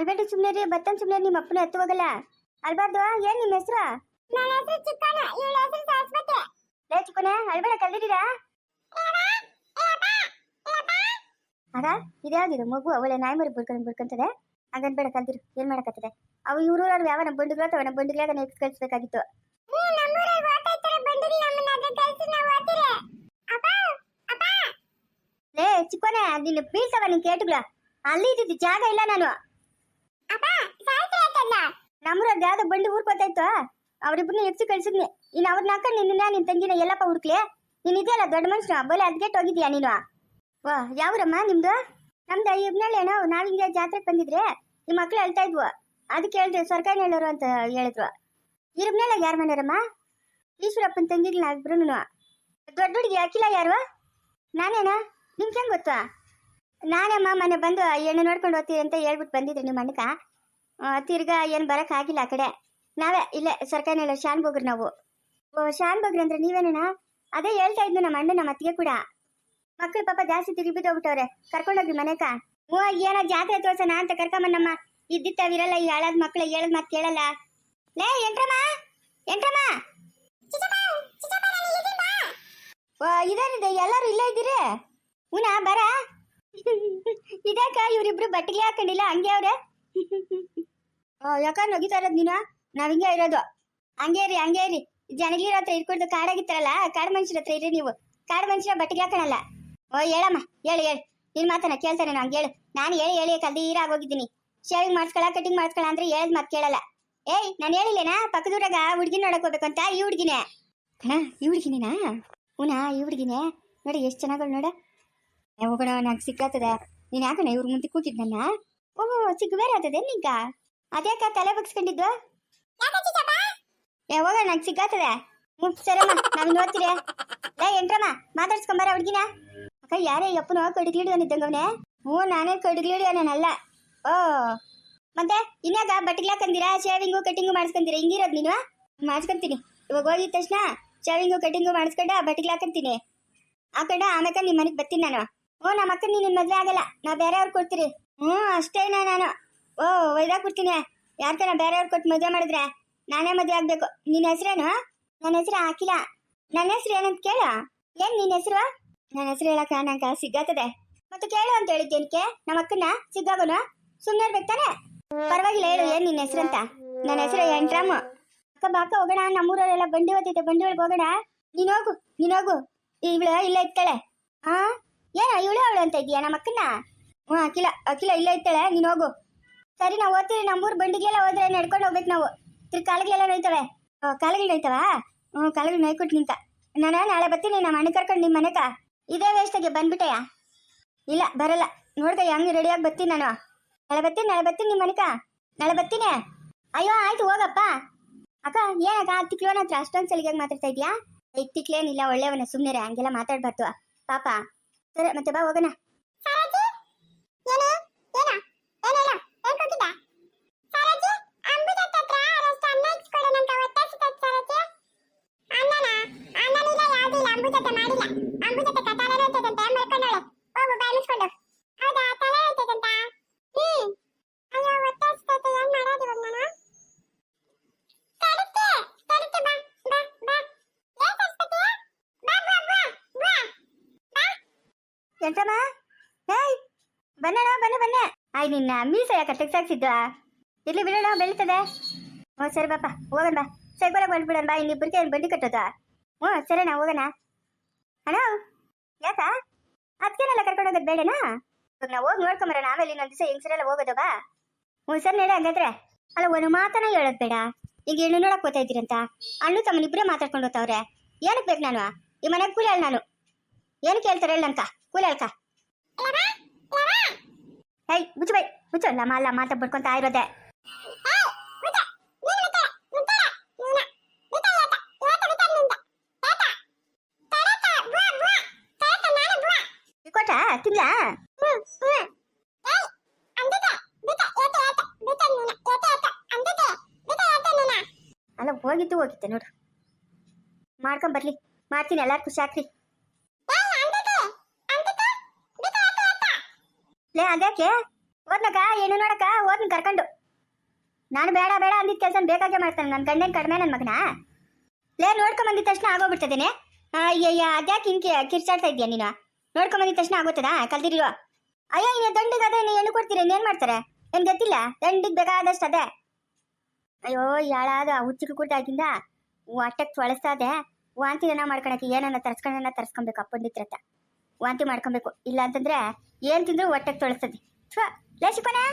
ಅಲ್ಬೇಡಿ ಸುಮ್ಮನೆ ರೀ ಬತ್ತನ್ ಸುಮ್ಮನೆ ನಿಮ್ಮ ಅಪ್ಪನ ಎತ್ತುವಾಗಲ್ಲ. ಅಲ್ಬಾರ್ದು ಏನ್ ನಿಮ್ಮ ಹೆಸರು? ನನ್ನ ಹೆಸರು ಚಿಕ್ಕನ ಇವಳ ಹೆಸರು ಸರಸ್ವತಿ. ಲೇ ಚಿಕ್ಕನ ಅಲ್ಬೇಡ ಕಲ್ದಿದ್ದೀರಾ ಆಗ ಇದ್ಯಾವ್ದಿದು ಮಗು ಅವಳೆ ನಾಯಿ ಮರಿ ಬಿಡ್ಕೊಂಡು ಬಿಡ್ಕೊಂತದೆ ಹಂಗನ್ ಬೇಡ ಕಲ್ದಿರು ಏನ್ ಮಾಡಕತ್ತದೆ ಅವು ಇವ್ರು ಯಾವ ನಮ್ಮ ಬಂಡುಗಳ ಅಥವಾ ನಮ್ಮ ಬಂಡುಗಳಾಗ ನೆಕ್ಸ್ಟ್ ಕಳ್ಸ್ಬೇಕಾಗಿತ್ತು. ಲೇ ಚಿಕ್ಕನೆ ನಿನ್ನ ಬೀಳ್ತವ ನಿನ್ ಕೇಟುಗಳ. ಅಲ್ಲಿ ಇದ್ದಿದ್ದು ಜಾಗ ಇಲ್ಲ ನಾನು. ನಮ್ಮೂರಲ್ಲಿ ಯಾವ್ದೋ ಬಂಡಿ ಊರ್ಕೋತಾಯ್ತು ಅವ್ರಿಬ್ರನ್ನ ಎಪ್ಸಿ ಕಳ್ಸಿದ್ನಿ. ಇನ್ನು ಅವ್ರನ್ನ ಹಾಕೊಂಡು ನಿನ್ನ ನಿನ್ ತಂಗಿನ ಎಲ್ಲಪ್ಪ ಹುಡುಕ್ಲೆ. ನೀನ್ ಇದೆಯಲ್ಲ ದೊಡ್ಡ ಮನುಷ್ಯ, ಬಲೆ ಅದ್ಗೆಟ್ ಹೋಗಿದ್ಯಾ ನೀನು? ಓ ಯಾವ್ರಮ್ಮ ನಿಮ್ದು? ನಮ್ದು ಇಬ್ನಳ್ಳೇನೋ ನಾವ್ ಜಾತ್ರೆಗೆ ಬಂದಿದ್ರೆ ನಿಮ್ಮ ಮಕ್ಳು ಹೇಳ್ತಾ ಇದ್ವು. ಅದಕ್ಕೆ ಹೇಳಿದ್ರು ಸರ್ಕಾರಿ ಹೇಳೋರು ಅಂತ ಹೇಳಿದ್ರು. ಇರ್ಬ್ನಳ್ಳ ಯಾರ ಮನೆಯರಮ್ಮ ಈಶ್ವರಪ್ಪನ ತಂಗಿಗಳು ಇಬ್ರು ದೊಡ್ಡ ಹುಡುಗಿ ಅಖಿಲ ಯಾರು? ನಾನೇನಾ? ನಿಮ್ಗೆ ಹೆಂಗ್ ಗೊತ್ತಾ? ನಾನಮ್ಮ ಮನೆ ಬಂದು ಹೆಣ್ಣು ನೋಡ್ಕೊಂಡು ಹೋಗ್ತೀರಿ ಅಂತ ಹೇಳ್ಬಿಟ್ಟು ಬಂದಿದ್ದೆ ನಿಮ್ಮ ಅಣ್ಣಕ ತಿರ್ಗಾ ಏನು ಬರಕ್ ಆಗಿಲ್ಲ ಆ ಕಡೆ. ನಾವೇ ಇಲ್ಲೇ ಸರ್ಕಾರಿ ಶಾನ್ ಬೋಗ್ರಿ ನಾವು. ಓ, ಶಾನ್ ಬೋಗ್ರಿ ಅಂದ್ರೆ ನೀವೇನೇನಾ? ಅದೇ ಹೇಳ್ತಾ ಇದ್ನು ನಮ್ಮ ಅಣ್ಣ ನಮ್ಮ ಅತ್ತಿಗೆ ಕೂಡ. ಮಕ್ಕಳು ಪಾಪ ಜಾಸ್ತಿ ತಿರುಗಿ ಬಿದ್ದೋಗ್ಬಿಟ್ಟವ್ರೆ ಕರ್ಕೊಂಡೋಗ್ರಿ ಮನೆಕ. ಓ, ಏನೋ ಜಾತ್ರೆ ತೋರ್ಸೋಣ ಅಂತ ಕರ್ಕೊಂಬನ್ನಮ್ಮ ಇದ್ದಿತ್ತವಿರಲ್ಲ ಈ ಹಾಳಾದ ಮಕ್ಳು ಹೇಳದ್ ಮತ್ತೆ ಕೇಳಲ್ಲ. ಲೇ, ಎಂಟ್ರಮ್ಮ ಎಂಟ್ರಮ್ಮ. ಓ, ಇದೇನಿದೆ? ಎಲ್ಲರೂ ಇಲ್ಲೇ ಇದ್ದೀರಿ? ಉನಾ ಬರ? ಇದ್ಯಾಕ ಇವ್ರಿಬ್ರು ಬಟ್ಟೆಗೆ ಹಾಕೊಂಡಿಲ್ಲ, ಹಂಗೆ ಅವ್ರೆ. ಯಾಕ ನಗಿತಾ ಇರೋದು ನೀನು? ನಾವ್ ಹಿಂಗೆ ಇರೋದು. ಹಂಗೆ ಇರಿ ಹಂಗೆ ಇರಿ. ಜನಗಳ ಹತ್ರ ಇಟ್ಕೊಡ್ದು ಕಾಡಾಗಿತ್ತಾರಲ್ಲ ಕಾಡು ಮನುಷ್ಯರ ಹತ್ರ ಇರಿ ನೀವು. ಕಾಡು ಮನುಷ್ಯರ ಬಟ್ಟೆಗೆ ಹಾಕೊಳಲ್ಲ ಓ, ಹೇಳಮ್ಮ, ಹೇಳಿ ಹೇಳಿ. ನಿನ್ ಮಾತನಾ ಕೇಳ್ತಾನೆ ನಾನು ಹೇಳು. ನಾನು ಹೇಳಿ ಹೇಳಿ ಕಲ್ದೀರ ಆಗೋಗಿದ್ದೀನಿ ಶೇವಿಂಗ್ ಮಾಡ್ಸ್ಕೊಳ ಕಟಿಂಗ್ ಮಾಡ್ಸ್ಕೊಳ ಅಂದ್ರೆ ಹೇಳದ್ ಮಾತು ಕೇಳಲ್ಲ. ಏಯ್, ನಾನು ಹೇಳಿಲ್ಲೇನಾ? ಪಕ್ಕದೂರಾಗ ಹುಡ್ಗಿ ನೋಡಕ್ ಹೋಗ್ಬೇಕಂತ ಈ ಹುಡ್ಗಿನೇ. ಕಣ, ಈ ಹುಡ್ಗಿನೇನಾ? ಈ ಹುಡುಗಿನೇ. ನೋಡಿ, ಎಷ್ಟು ಚೆನ್ನಾಗಳು ನೋಡ. ಹೋಗೋಣ ನಂಗೆ ಸಿಕ್ಕಾತದ. ನೀನು ಯಾಕಣ ಇವ್ರ ಮುಂದೆ ಕೂತಿದ್ನಲ್ಲ? ಓ ಸಿಗ್ಗು ಬೇರೆ ಆತದೆ ನಿಂಗ? ಅದ್ಯಾಕ ತಲೆ ಬಗ್ಸ್ಕೊಂಡಿದ್ವಾ? ಏ, ಹೋಗೋಣ, ನಂಗೆ ಸಿಕ್ಕಾತದ. ಹ್ಞೂ ಸರಮ್ಮ ನಾವಿನ್ ಲೇ, ಎಂಟ್ರಮ್ಮ ಮಾತಾಡ್ಸ್ಕೊಂಬಾರ ಹುಡುಗಿನ. ಅಕ್ಕ, ಯಾರೇ ಯಪ್ಪನ ಕಡುಗ್ಲಿಡಿಯೋನಿದ್ದಂಗ ಅವನೇ ಹ್ಞೂ, ನಾನೇ ಕಡುಗ್ಲಿಡಿಯೋನಲ್ಲ ಓ, ಮತ್ತೆ ಇನ್ಯಾಗ ಬಟ್ಟಿಗ್ಲಾಕಂದಿರಾ ಶೇವಿಂಗು ಕಟಿಂಗು ಮಾಡಿಸ್ಕೊಂತೀರಾ ಹಿಂಗಿರೋದು ನೀನು? ಮಾಡಿಸ್ಕೊಂತೀನಿ. ಇವಾಗ ಹೋಗಿದ ತಕ್ಷಣ ಶೇವಿಂಗು ಕಟಿಂಗು ಮಾಡಿಸ್ಕೊಂಡು ಬಟ್ಟಿಗ್ಲಾಕಂತೀನಿ ಆ ಹಾಕೊಂಡ ಆಮೇಲೆ ನಿಮ್ಮ ಮನೆಗೆ ಬರ್ತೀನಿ ನಾನು. ಹ್ಞೂ ನಮ್ಮ ಅಕ್ಕ ನೀನು ಮದುವೆ ಆಗಲ್ಲ ನಾ ಬೇರೆಯವ್ರು ಕೊಡ್ತೀರಿ ಹ್ಞೂ ಅಷ್ಟೇನಾ ನಾನು. ಓ ಒಯ್ದಾಕ್ಬಿಡ್ತೀನಿ ಯಾರ್ಕನ ಬೇರೆಯವ್ರು ಕೊಟ್ಟು ಮದುವೆ ಮಾಡಿದ್ರೆ ನಾನೇ ಮದುವೆ ಆಗ್ಬೇಕು. ನಿನ್ನ ಹೆಸರೇನು? ನನ್ನ ಹೆಸರು ಹಾಕಿಲ್ಲ ನನ್ನ ಹೆಸರು ಏನಂತ ಕೇಳ. ಏನ್ ನಿನ್ನ ಹೆಸರು? ನನ್ನ ಹೆಸರು ಹೇಳಕ್ಕ ನಂಗೆ ಸಿಗ್ಗತ್ತದೆ ಮತ್ತೆ ಕೇಳು ಅಂತ ಹೇಳಿದ್ದೇನಕ್ಕೆ ನಮ್ಮ ಅಕ್ಕನ ಸಿಗ್ಗಾಗೋನು? ಸುಮ್ಮನೆ ಇರ್ಬೇಕು ತಾನೆ? ಪರವಾಗಿಲ್ಲ ಹೇಳು, ಏನ್ ನಿನ್ನ ಹೆಸರು ಅಂತ. ನನ್ನ ಹೆಸರು ಎಂಟ್ರಾಮು. ಅಕ್ಕ ಬಾಕ ಹೋಗೋಣ, ನಮ್ಮೂರವರೆಲ್ಲ ಬಂಡಿ ಓದೈತೆ ಬಂಡಿ ಒಳಗೆ ಹೋಗೋಣ. ನೀನು ಹೋಗು ನೀನು ಹೋಗು. ಇವಳು ಇಲ್ಲ ಇರ್ತಾಳೆ. ಆ? ಏನ, ಇವಳು ಅವಳು ಅಂತ ಇದೀಯ ನಮ್ಮ ಅಕ್ಕನ ಹ್ಞೂ ಅಖಿಲ ಅಖಿಲ ಇಲ್ಲ ಇತ್ತಾಳೆ ನೀನ್ ಹೋಗು. ಸರಿ, ನಾವು ಓದ್ತೀವಿ ನಮ್ಮೂರ್ ಬಂಡಿಗೆಲ್ಲ ಹೋದ್ರೆ ನಡ್ಕೊಂಡು ಹೋಗ್ಬೇಕು ನಾವು. ತಿರ್ಗಿ ಕಾಲಿಗೆಲ್ಲ ನೋಯ್ತವೆ. ಕಾಲಿಗೆ ನೋಯ್ತವ? ಹ್ಞೂ ಕಾಲಿಗೆ ನೋಯ್ಕೊಟ್ಟು ನಿಂತ. ನಾನು, ನಾಳೆ ಬರ್ತೀನಿ ನಮ್ಮ ಅಣ್ಣ ಕರ್ಕೊಂಡು ನಿಮ್ಮ ಮನೆಕ. ಇದೇ ವೇಸ್ಟಾಗೆ ಬಂದ್ಬಿಟ್ಟೆಯಾ? ಇಲ್ಲ, ಬರಲ್ಲ. ನೋಡ್ದೆ, ಹೆಂಗ್ ರೆಡಿಯಾಗಿ ಬರ್ತೀನಿ ನಾನು. ನಾಳೆ ಬರ್ತೀನಿ ನಾಳೆ ಬರ್ತೀನಿ ನಿಮ್ಮ ಮನೆಕ. ನಾಳೆ ಬರ್ತೀನಿ? ಅಯ್ಯೋ, ಆಯ್ತು, ಹೋಗಪ್ಪ. ಅಕ್ಕ, ಏನಕ್ಕ, ತಿಕ್ಲೋನ ಹತ್ರ ಅಷ್ಟೊಂದು ಸಲಿಗೆ ಮಾತಾಡ್ತಾ ಇದೀಯಾ? ಇತ್ತಿಕ್ಲೇನಿಲ್ಲ ತಿಕ್ಲೇನಿಲ್ಲ ಒಳ್ಳೆಯವನ ಸುಮ್ಮನೆ ಹಂಗೆಲ್ಲ ಮಾತಾಡ್ಬಾರ್ದು. ಪಾಪ. ಸರಿ ಮತ್ತೆ ಬಾ ಹೋಗೋಣ. ಸಾರಾಜಿ? ಏನು? ಏನ? ಏನಿಲ್ಲ ಅಂತ ಕೂತಿದ್ದ ಸಾರಾಜಿ ಅಂಬುಜ ಹತ್ರ ರಸ್ತೆ ಅನ್ನ ಇಟ್ಸ್ಕೊಡೋಣಂತ ಒತ್ತಾಯಿಸಿದ ಸಾರಾಜಿ ಅನ್ನನ ಅನ್ನನಿಲ್ಲ ಯಾವ್ದು ಇಲ್ಲ ಅಂಬುಜ ಹತ್ರ ಮಾಡಿಲ್ಲ ಅಂಬುಜ ಹತ್ರ ತಲೆ ನೋಯ್ತದಂತೆ ಮಲ್ಕೊಂಡವಳೆ ಹೋಗು ಬಾಯಿ ಮುಚ್ಕೊಂಡು ಹೌದಾ ತಲೆ ನೋಯ್ತದಂತ ಹ್ಮ್ ಅಯ್ಯೋ ಒತ್ತಾಯಿಸ್ತೈತೆ ಏನ್ ಮಾಡೋದು ಇವಾಗ ನಾನು ತಡುತ್ತೆ ತಡುತ್ತೆ ಬಾ ಬಾ ಬಾ ಏನ್ ಸರಸ್ವತಿ ಬಾ ಬಾ ಬಾ ಬಾ ಬಾ ಎಂಟಮ್ಮ ಹೇಯ್ ಬನ್ನಣ ಬನ್ನ ಬನ್ನ. ಆಯ್, ನಿನ್ನ ಮೀಸ ಯಾಕೆ ತೆಗ್ಸಾಕ್ಸಿದ್ದ ಇಲ್ಲಿ ಬಿಡೋಣ, ಬೆಳೀತದೆ. ಹ್ಞೂ ಸರಿ, ಬಾಪ, ಹೋಗೋಣ ಬಾ. ಸರಿ ಸೈಕಲ್ ಬಂದ್ಬಿಡೋಣ ಬಾ. ಇನ್ನಿಬ್ಬರಿಗೆ ಏನು ಬಂಡಿ ಕಟ್ಟೋದ. ಹ್ಞೂ ಸರಿನಾ, ಹೋಗೋಣ. ಅಣ್ಣ ಯಾಕ? ಅದಕ್ಕೇನೆಲ್ಲ ಕರ್ಕೊಂಡು ಹೋಗೋದು ಬೇಡನಾ? ಇವಾಗ ನಾವು ಹೋಗಿ ನೋಡ್ಕೊಂಬರೋಣ ಆಮೇಲೆ ಇನ್ನೊಂದು ದಿವಸ ಹೆಂಗ್ಸರೆಲ್ಲ ಹೋಗೋದು, ಬಾ. ಹ್ಞೂ, ಸರಿ ಹೇಳ ಹಂಗಾದ್ರೆ. ಅಲ್ಲ, ಒಂದು ಮಾತನ ಹೇಳೋದು ಬೇಡ. ಈಗ ಹೆಣ್ಣು ನೋಡಕ್ ಹೋಗ್ತಾ ಇದ್ದೀರಂತ ಅಣ್ಣು ತಮ್ಮನಿಬ್ಬರೇ ಮಾತಾಡ್ಕೊಂಡು ಹೋಗ್ತಾವ್ರೆ. ಏನಕ್ಕೆ ಬೇಕು ನಾನು? ಈ ಮನೆಗೆ ಕೂಲಿ ನಾನು. ಏನು ಕೇಳ್ತಾರೆ ಹೇಳ ನಂಕ ಏಯ್, ಮುಚ್ಚು ಬೈ ಮುಚ್ಚು. ಲಮ ಅಲ್ಲ ಮಾತಾ ಬಡ್ಕೊಂತ ಇರೋದೆ. ಕೊಟ್ಟ ತಿನ್ಲಾ? ಅಲ್ಲ, ಹೋಗಿದ್ದು ಹೋಗಿತ್ತೆ ನೋಡು. ಮಾಡ್ಕೊಂಡ್ ಬರ್ಲಿ. ಮಾಡ್ತೀನಿ ಎಲ್ಲಾರು ಖುಷಿ ಹಾಕ್ರಿ ಲೇ ಅದ್ಯಾಕೆ ಓದ್ನಕ ಏನು ನೋಡಕ ಓದ್ನ ಕರ್ಕೊಂಡು. ನಾನು ಬೇಡ ಬೇಡ ಅಂದಿದ್ದ ಕೆಲಸ ಬೇಕಾಗೆ ಮಾಡ್ತಾನೆ. ನನ್ನ ಗಂಡನ ಕಡಿಮೆ ನನ್ನ ಮಗನ? ಲೇ, ನೋಡ್ಕೊಂಡ್ ಬಂದಿದ್ದ ತಕ್ಷಣ ಆಗೋಗ್ಬಿಡ್ತದೇನೆ. ಅಯ್ಯಯ್ಯ ಅದ್ಯಾಕೆ ಹಿಂಗೆ ಕಿರ್ಚಾಡ್ತಾ ಇದೀಯ ನೀನು? ನೋಡ್ಕೊಂಡ್ ಬಂದಿದ್ದ ತಕ್ಷಣ ಆಗೋತದಾ? ಕಲ್ತಿರೋ ಅಯ್ಯೋ ಇನ್ನ ದಂಡಿಗೆ ಅದೇ, ನೀನು ಹೆಣ್ಣು ಕೊಡ್ತೀರಿ, ಇನ್ನೇನು ಮಾಡ್ತಾರೆ? ಏನ್ ಗೊತ್ತಿಲ್ಲ? ದಂಡಿಗೆ ಬೇಕಾದಷ್ಟು ಅದೇ. ಅಯ್ಯೋ ಯಾಳಾದ ಹುಚ್ಚಿಗೆ ಕೂಟಾಗಿಂದ ಹೊಟ್ಟೆಗೆ ತೊಳಸ್ತಾ ಇದೆ. ವಾಂತಿನ ಮಾಡ್ಕೊಳಕ್ಕೆ ಏನನ್ನ ತರ್ಸ್ಕೊಂಡನ್ನ ತರ್ಸ್ಕೊಬೇಕು ಅಪ್ಪಂದಿತ್ರ ವಾಂತಿ ಮಾಡ್ಕೊಬೇಕು. ಇಲ್ಲ ಅಂತಂದ್ರೆ ಏನ್ ತಿಂದ್ರು ಹೊಟ್ಟೆಗೆ ತೊಳಸ್ತದೆ. ಲೇ ಶಿಕೋನೆ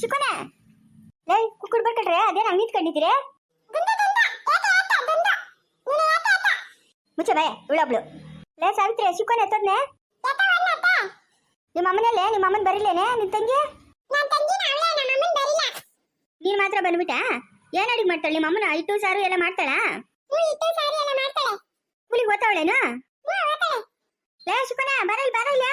ಶಿಕೋನೆ. ಲೇ ಕುಕ್ಕುಡ್ ಬರ್ಕಟ್ರೆ ಅದೇ ಹಂಗೆ ನಿಂತ್ಕೊಂಡಿದ್ದೀರಿ? ಮುಚ್ಚ ಬಾಯ್ ಇವಳೊಬ್ಳು ಲೇ ಸಾವಿತ್ರಿ ಶಿಕೋನೆ ಎತ್ತದ್ನೆ. ನಿಮ್ಮ ಅಮ್ಮನಲ್ಲೇ ನಿಮ್ಮ ಅಮ್ಮನ ಬರಿಲೇನೆ ನಿನ್ ತಂಗಿ? ನೀನ್ ಮಾತ್ರ ಬಂದ್ಬಿಟ್ಟ? ಏನ್ ಅಡಿಗೆ ಮಾಡ್ತಾಳೆ? ನಿಮ್ಮ ಅಮ್ಮನ ಇಟ್ಟು ಸಾರು ಎಲ್ಲ ಮಾಡ್ತಾಳ? ಕೂಲಿಗೆ ಓದ್ತಾವಳೇನು ಲೇ ಶಿಕೋನೆ ಬರಲ್ ಬರಲ್ಲ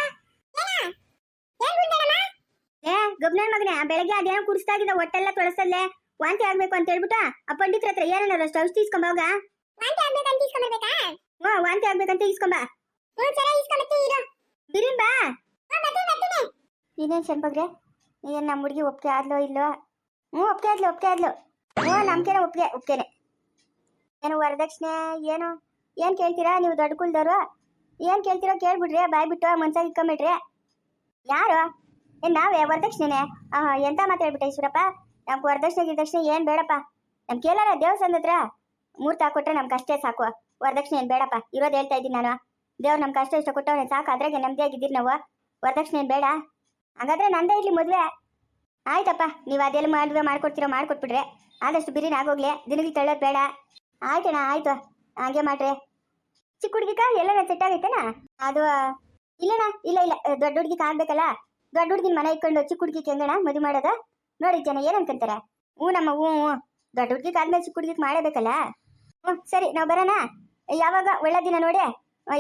ಏ. ಗಬ್ನನ್ ಮಗನೇ ಬೆಳಗ್ಗೆ ಅದೇನೋ ಕುಡಿಸ್ದಾಗಿದ್ದ ಹೊಟ್ಟೆಲ್ಲ ತೊಳಸಲ್ಲೇ. ವಾಂತಿ ಆಗ್ಬೇಕು ಅಂತ ಹೇಳ್ಬಿಟ್ಟ ಆ ಪಂಡಿತ್ರ ಹತ್ರ ಏನಾರ ಅಷ್ಟು ಔಷಧಿ ಇಸ್ಕೊಂಬೋಗ ಹ್ಞೂ ವಾಂತಿ ಆಗ್ಬೇಕಂತ ಇಸ್ಕೊಂಬ. ಬಿರಿನ್ ಬಾ. ಇನ್ನೇನ್ ಶನ್ಬಗ್ರೆ ಏನ್ ನಮ್ಮ ಹುಡುಗಿ ಒಪ್ಪಿಗೆ ಆದ್ಲೋ ಇಲ್ಲೋ ಹ್ಞೂ ಒಪ್ಪಿಗೆ ಆದ್ಲು ಒಪ್ಪಿಗೆ ಆದ್ಲು. ಹ್ಞೂ ನಮ್ಕೇನೆ ಒಪ್ಪಿಗೆ ಒಪ್ಪಿಗೆನೆ ಏನು ವರದಕ್ಷಿಣೆ ಏನು? ಏನ್ ಕೇಳ್ತೀರಾ ನೀವು ದೊಡ್ಡ ಕುಲ್ದವ್ರು? ಏನ್ ಕೇಳ್ತಿರೋ ಕೇಳ್ಬಿಡ್ರಿ, ಬಾಯ್ ಬಿಟ್ಟು ಮನ್ಸಾಗಿ ಇಟ್ಕೊಂಬಿಟ್ರಿ ಯಾರು? ಏನ್ ನಾವೇ, ವರದಕ್ಷಿಣೆ. ಎಂತ ಮಾತಾಡ್ಬಿಟ್ಟೆ ಈಶ್ವರಪ್ಪ? ನಮ್ಗೆ ವರದಕ್ಷಿಣೆ ಗಿರದಕ್ಷಿಣೆ ಏನ್ ಬೇಡಪ್ಪ. ನಮ್ ಕೇಳಾರ ದೇವಸ್ಥಾನದ ಹತ್ರ ಮೂರ್ತ ಹಾಕೊಟ್ರೆ ನಮ್ಗೆ ಅಷ್ಟೇ ಸಾಕು. ವರದಕ್ಷಿಣೆ ಏನ್ ಬೇಡಪ್ಪ? ಇರೋದು ಹೇಳ್ತಾ ಇದ್ದೀನಿ ನಾನು. ದೇವ್ರು ನಮ್ಗೆ ಕಷ್ಟ ಇಷ್ಟ ಕೊಟ್ಟವ್ರೆ, ಸಾಕು. ಅದ್ರಾಗೆ ನೆಮ್ಮದಿಯಾಗಿದ್ದೀರಿ ನಾವು. ವರದಕ್ಷಿಣೆ ಏನ್ ಬೇಡ? ಹಾಗಾದ್ರೆ ನಂದೇ ಇರ್ಲಿ ಮದುವೆ? ಆಯ್ತಪ್ಪ, ನೀವು ಅದೆಲ್ಲ ಮದುವೆ ಮಾಡ್ಕೊಡ್ತೀರೋ ಮಾಡ್ಕೊಟ್ಬಿಡ್ರೆ. ಆದಷ್ಟು ಬಿರಿನ ಆಗೋಗ್ಲಿ. ದಿನಗಳು ತಳ್ಳೋದು ಬೇಡ. ಆಯ್ತಣ್ಣ, ಆಯ್ತು. ಹಾಗೆ ಮಾಡ್ರಿ. ಚಿಕ್ಕ ಹುಡುಗಿಕ ಎಲ್ಲ ಸೆಟ್ ಆಗೈತೆನಾ? ಅದು, ಇಲ್ಲಣ್ಣ, ಇಲ್ಲ ಇಲ್ಲ ದೊಡ್ಡ ಹುಡುಗಿ ಕಾಣ್ಬೇಕಲ್ಲ ದೊಡ್ಡ ಹುಡುಗಿನ ಮನೆ ಇಟ್ಕೊಂಡು ಚಿಕ್ಕ ಹುಡುಗಿ ಹೆಂಗಣ ಮದುವೆ ಮಾಡೋದ? ನೋಡಿ ಜನ ಏನ್ ಅನ್ಕೊಂತಾರೆ? ಹ್ಞೂ ನಮ್ಮ, ಹ್ಞೂ ಹ್ಞೂ. ದೊಡ್ಡ ಹುಡುಗಿಗೆ ಆದ್ಮೇಲೆ ಚಿಕ್ಕ ಹುಡುಗಿಗೆ ಮಾಡಬೇಕಲ್ಲ ಹ್ಞೂ, ಸರಿ, ನಾವು ಬರೋಣ. ಯಾವಾಗ? ಒಳ್ಳೆ ದಿನ ನೋಡಿ.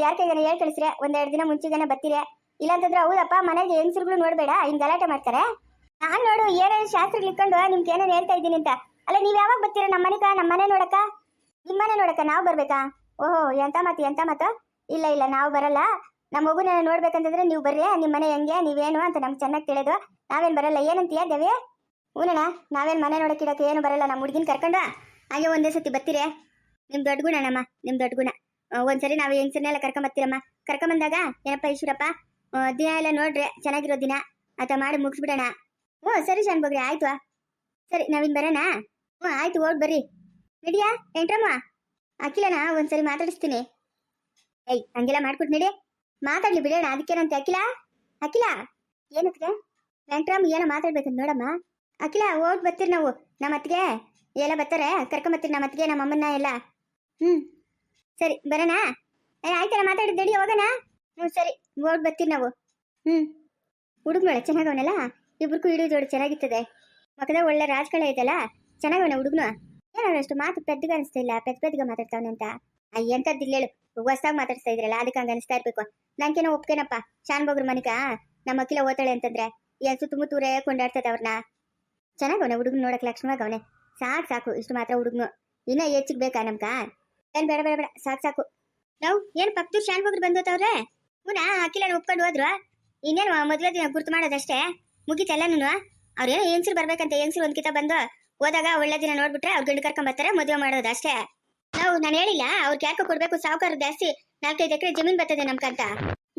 ಯಾರ ಕೈಗಾನ ಹೇಳಿ ಕಳಿಸ್ರೆ. ಒಂದೆರಡು ದಿನ ಮುಂಚೆಗಾನೆ ಬರ್ತೀರಿ. ಇಲ್ಲಾಂತಂದ್ರೆ ಹೌದಪ್ಪ, ಮನೆಗೆ ಹೆಂಗಸರುಗಳು ನೋಡಬೇಡ, ಹಿಂಗ್ ಗಲಾಟೆ ಮಾಡ್ತಾರೆ. ನಾನು ನೋಡು, ಏನೇನು ಶಾಸ್ತ್ರಗಳು ಇಟ್ಕೊಂಡು ನಿಮ್ಗೆ ಏನೇನು ಹೇಳ್ತಾ ಇದ್ದೀನಿ ಅಂತ. ಅಲ್ಲ, ನೀವು ಯಾವಾಗ ಬರ್ತೀರಾ? ನಮ್ಮ ಮನೆಗ ನಮ್ಮ ಮನೆ ನೋಡಕ್ಕ ನಿಮ್ಮ ಮನೆ ನೋಡಕ್ಕ ನಾವು ಬರ್ಬೇಕಾ? ಓಹೋ, ಎಂತ ಮಾತು ಎಂತ ಮಾತು? ಇಲ್ಲ ಇಲ್ಲ, ನಾವು ಬರಲ್ಲ. ನಮ್ಮ ಮಗುನ ನೋಡ್ಬೇಕಂತಂದ್ರೆ ನೀವು ಬರ್ರಿ ನಿಮ್ಮ ಮನೆ ಹೆಂಗೆ, ನೀವೇನು ಅಂತ ನಮ್ಗೆ ಚೆನ್ನಾಗಿ ತಿಳಿದು. ನಾವೇನ್ ಬರಲ್ಲ, ಏನಂತೀಯ ದೇವಿ? ಹೂನಣ್ಣ ನಾವೇನ್ ಮನೆ ನೋಡಕ್ಕಿಡಕ್ಕೆ ಏನು ಬರಲ್ಲ ನಮ್ಮ ಹುಡುಗಿನ ಕರ್ಕೊಂಡು? ಹಾಗೆ ಒಂದೇ ಸತಿ ಬರ್ತೀರಿ? ನಿಮ್ ದೊಡ್ಡ ಗುಣ ನಮ್ಮ ನಿಮ್ ದೊಡ್ಡ ಗುಣ. ಒಂದ್ಸರಿ ನಾವು ಹೆಂಗಸರ್ನೆಲ್ಲ ಕರ್ಕೊಂಬತ್ತೀರಮ್ಮ ಕರ್ಕೊಂಬಂದಾಗ, ಏನಪ್ಪ ಈಶ್ವರಪ್ಪ ದಿನ ಎಲ್ಲ ನೋಡ್ರಿ, ಚೆನ್ನಾಗಿರೋ ದಿನ. ಆತ ಮಾಡಿ ಮುಗಿಸ್ಬಿಡೋಣ. ಓ ಸರಿ ಶಾನ್ಭೋಗ್ರಿ ಆಯ್ತು. ಸರಿ, ನಾವಿನ್ ಬರೋಣ? ಹ್ಞೂ, ಆಯ್ತು ಓಡ್ ಬರ್ರಿ. ನಡಿಯಾ ಎಂಟ್ರಮ್ಮ? ಅಖಿಲನ ಒಂದ್ಸರಿ ಮಾತಾಡಿಸ್ತೀನಿ. ಏಯ್, ಹಂಗೆಲ್ಲ ಮಾಡ್ಕೊಟ್ ನಡಿ. ಮಾತಾಡ್ಲಿ ಬಿಡೋಣ ಅದಕ್ಕೇನಂತೆ ಅಖಿಲ? ಅಖಿಲ, ಏನತ್ಗೆ? ವೆಂಕಟರಾಮ್ ಏನೋ ಮಾತಾಡ್ಬೇಕಂತ ನೋಡಮ್ಮ. ಅಖಿಲ, ಹೋಗಿ ಬರ್ತೀರಿ ನಾವು, ನಮ್ಮ ಅತ್ತಿಗೆ. ಎಲ್ಲ ಬರ್ತಾರೆ ಕರ್ಕೊಂಬರ್ತೀರಿ ನಮ್ಮ ಅತ್ತಿಗೆ, ನಮ್ಮ ಅಮ್ಮನ್ನ ಎಲ್ಲ. ಹ್ಮ್, ಸರಿ, ಬರೋಣ? ಏ ಆಯ್ತಲ್ಲ ಬಿಡಿ ಹೋಗೋಣ? ಹ್ಞೂ ಸರಿ ಓಟ್ ಬರ್ತೀವಿ ನಾವು. ಹ್ಮ್ ಹುಡುಗ ನೋಡ ಚೆನ್ನಾಗವನಲ್ಲ? ಇಬ್ರಿಗೂ ಹಿಡಿದು ಜೋಡಿ ಚೆನ್ನಾಗಿರ್ತದೆ. ಮಕ್ಕದ ಒಳ್ಳೆ ರಾಜಕೀಯ ಇದೆಯಲ್ಲ? ಚೆನ್ನಾಗವನ ಹುಡುಗನು? ಏನೋ ಅಷ್ಟು ಮಾತು ಪೆದ್ದಗ ಅನಿಸ್ತಾ ಇಲ್ಲ? ಪೆದ್ದ ಪೆದ್ದಗ ಮಾತಾಡ್ತಾವನೆ ಅಂತ? ಎಂಥದ್ದು ಹೇಳು. ಹೊಸ್ದಾಗಿ ಮಾತಾಡ್ತಾ ಇದ್ರಲ್ಲ, ಅದಕ್ಕೆ ಹಂಗೆ ಅನಿಸ್ತಾ ಇರ್ಬೇಕು. ನನ್ಗೇನೋ ಒಪ್ಕೇನಪ್ಪ ಶಾನ್ ಬಗ್ರ ಮನಿಕ ನಮ್ಮ ಅಕ್ಕಿಲ ಓತಾಳೆ ಅಂತಂದ್ರೆ ಏನ್ ಸುತ್ತಮುತ್ತೂರೇ ಕೊಂಡಾಡ್ತದ ಅವ್ರನ್ನ ಚೆನ್ನಾಗವನೆ ಹುಡುಗನ್ ನೋಡಕ್ ಲಕ್ಷ್ಮಣವಾಗವನೆ ಸಾಕು ಸಾಕು, ಇಷ್ಟು ಮಾತ್ರ ಹುಡುಗನು. ಇನ್ನೂ ಹೆಚ್ಚಿಗೆ ಬೇಕಾ ನಮ್ಗ ಏನ್ ಬೇಡ ಬೇಡ ಬೇಡ. ಸಾಕು ಸಾಕು. ನಾವು ಏನ್ ಪಕ್ತೂರ್ ಶಾನ್ ಬಗ್ರು ಬಂದೋತವ್ರೆ ಹುನ ಅಕ್ಕಿಲ ಒಪ್ಕೊಂಡು ಹೋದ್ರು? ಇನ್ನೇನು ಮದುವೆ ದಿನ ಗುರ್ತು ಮಾಡೋದಷ್ಟೇ? ಮುಗೀತೆಲ್ಲನೂ ಅವ್ರೇನೋ ಹೆಂಗ್ಸ್ರು ಬರ್ಬೇಕಂತ, ಹೆಂಗ್ಸ್ರು ಒಂದ್ಕಿತ ಬಂದು? ಹೋದಾಗ ಒಳ್ಳೆ ದಿನ ನೋಡ್ಬಿಟ್ರೆ ಅವ್ರ ಗಂಡು ಕರ್ಕೊಂಡ್ ಬರ್ತಾರೆ, ಮದುವೆ ಮಾಡೋದು ಅಷ್ಟೇ. ನಾವು ನಾನು ಹೇಳಿಲ್ಲ ಅವ್ರಿಗೆ ಯಾಕೆ ಕೊಡ್ಬೇಕು ಸಾವುಕಾರ ಜಾಸ್ತಿ ನಾಲ್ಕೈದು ಎಕರೆ ಜಮೀನ್ ಬರ್ತದೆ ನಮ್ಗಂತ.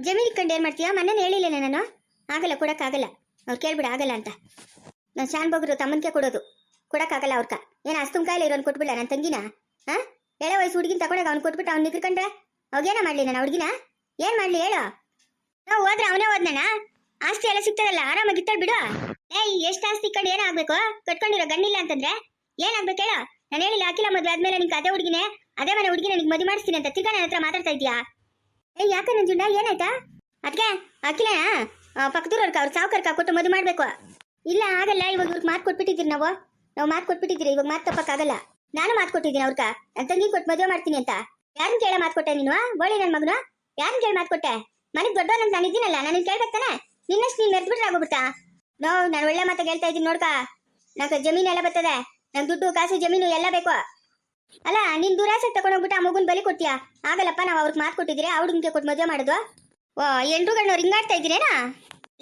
ಜಮೀನ್ ಇಟ್ಕೊಂಡು ಏನ್ ಮಾಡ್ತೀಯಾ? ಮನೇಲಿ ಹೇಳಿಲ್ಲ ನಾನು. ಆಗಲ್ಲ, ಕೊಡಕ್ಕಾಗಲ್ಲ. ಅವ್ರು ಕೇಳ್ಬಿಡ, ಆಗಲ್ಲ ಅಂತ. ನಾನು ಶಾನ್ ಬಗ್ರು ತಮ್ಮನ್ಕೆ ಕೊಡೋದು. ಕೊಡಕ್ಕಾಗಲ್ಲ ಅವ್ರಕ. ಏನ್ ಅಸ್ತುಮ್ ಕಾಯಿಲೆ ಇರೋನ್ ಕೊಟ್ಬಿಡ ನನ್ನ ತಂಗಿನ? ಹಾ? ಎಳೆ ವಯಸ್ಸು ಹುಡುಗಿನ ತಗೊಂಡಾಗ ಅವ್ನು ಕೊಟ್ಬಿಟ್ಟು ಅವ್ನು ನಿಗ್ರಕೊಂಡ್ರೆ ಅವಾಗೇನ ಮಾಡ್ಲಿ ನಾನು ಹುಡುಗಿನ? ಏನ್ ಮಾಡ್ಲಿ ಹೇಳು. ನಾವು ಹೋದ್ರೆ ಅವನೇ ಹೋದ್ನಣ್ಣ? ಆಸ್ತಿ ಎಲ್ಲ ಸಿಗ್ತದಲ್ಲ, ಆರಾಮಾಗಿ ಇತ್ತಾಳ್ ಬಿಡು. ಏಯ್, ಎಷ್ಟು ಆಸ್ತಿ ಕಡೆ ಏನಾಗ್ಬೇಕು? ಕಟ್ಕೊಂಡಿರೋ ಗಣ್ಣಿಲ್ಲ ಅಂತಂದ್ರೆ ಏನಾಗ್ಬೇಕು ಹೇಳೋ? ನಾನು ಹೇಳಿಲ್ಲ, ಅಖಿಲ ಮದ್ವೆ ಆದ್ಮೇಲೆ ನಿಂಗೆ ಅದೇ ಹುಡುಗಿನೇ, ಅದೇ ಮನೆ ಹುಡುಗಿನ ನಿಂಗೆ ಮದುವೆ ಮಾಡಿಸ್ತೀನಿ ಅಂತ ತಿರ್ಗಾ ನನ್ನ ಹತ್ರ ಮಾತಾಡ್ತಾ ಇದೀಯಾ ಏಯ್, ಯಾಕ ನಂಜುಂಡ? ಏನಾಯ್ತಾ? ಅದಕ್ಕೆ ಅಖಿಲ ಪಕ್ಕದೂರವ್ರಕ ಅವ್ರು ಸಾವುಕಾರಕ ಕೊಟ್ಟು ಮದುವೆ ಮಾಡಬೇಕು. ಇಲ್ಲ, ಆಗಲ್ಲ, ಇವಾಗ ಇವ್ರಿಗೆ ಮಾತು ಕೊಟ್ಬಿಟ್ಟಿದ್ದೀರಿ ನಾವು. ನಾವು ಮಾತು ಕೊಟ್ಬಿಟ್ಟಿದ್ದೀರಿ, ಇವಾಗ ಮಾತು ತಪ್ಪಕ್ಕಾಗಲ್ಲ. ನಾನು ಮಾತು ಕೊಟ್ಟಿದ್ದೀನಿ ಅವ್ರಕ. ನನ್ನ ತಂಗಿ ಕೊಟ್ಟು ಮದುವೆ ಮಾಡ್ತೀನಿ ಅಂತ. ಯಾರನ್ನ ಕೇಳ ಮಾತು ಕೊಟ್ಟೆ ನೀನು? ಬೋಳಿ ನನ್ನ ಮಗನು? ಯಾರನ್ನ ಕೇಳಿ ಮಾತು ಕೊಟ್ಟೆ? ಮನೆಗೆ ದೊಡ್ಡವನಂತ ನಾನು ಇದ್ದೀನಲ್ಲ, ನಾನು ಕೇಳ್ಬೇಕಾನೆ ನಿನ್ನಷ್ಟು ನೀನು ಮೆರೆದ್ಬಿಟ್ರೆ ಆಗೋಗ್ಬಿಡ್ತಾ? ನೋ ನಾನು ಒಳ್ಳೆ ಮಾತಾಗ ಹೇಳ್ತಾ ಇದ್ದೀನಿ ನೋಡ್ಕ. ನಂಗೆ ಜಮೀನು ಎಲ್ಲ ಬರ್ತದೆ. ನಂಗೆ ದುಡ್ಡು, ಕಾಸು, ಜಮೀನು ಎಲ್ಲ ಬೇಕು. ಅಲ್ಲ, ನೀನ್ ದುರಾಸೆ ತಗೊಂಡೋಗ್ಬಿಟ್ಟು ಆ ಮಗುನ್ ಬಲಿ ಕೊಡ್ತೀಯಾ ಆಗಲ್ಲಪ್ಪ, ನಾವು ಅವ್ರಿಗೆ ಮಾತು ಕೊಟ್ಟಿದ್ದೀರಿ ಹುಡುಗನ್ಗೆ ಕೊಟ್ಟು ಮದುವೆ ಮಾಡಿದ್ವ ಓ ಎಂಟ್ರುಗಳನ್ನ ರಿಂಗಾಡ್ತಾ ಇದ್ದೀರೇನಾ?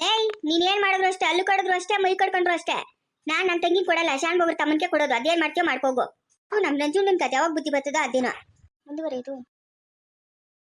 ಏಯ್, ನೀನ್ ಏನ್ ಮಾಡಿದ್ರು ಅಷ್ಟೇ, ಅಲ್ಲು ಕಡಿದ್ರು ಅಷ್ಟೇ, ಮೈ ಕಡ್ಕೊಂಡ್ರು ಅಷ್ಟೇ. ನಾನ್ ನನ್ ತಂಗಿ ಕೊಡಲ್ಲ, ಶಾನ್ ಬೋಗ್ರ ತಮ್ಮನ್ಕೆ ಕೊಡೋದು, ಅದೇನ್ ಮಾಡ್ತೀಯೋ ಮಾಡ್ಕೋಗು. ಹ್ಞೂ ನಮ್ ನಂಜುಂಡನ್ ಕತೆ ಯಾವಾಗ ಬುದ್ಧಿ ಬರ್ತದ ಅದೇನೋ. ಮುಂದುವರೆಯಿತು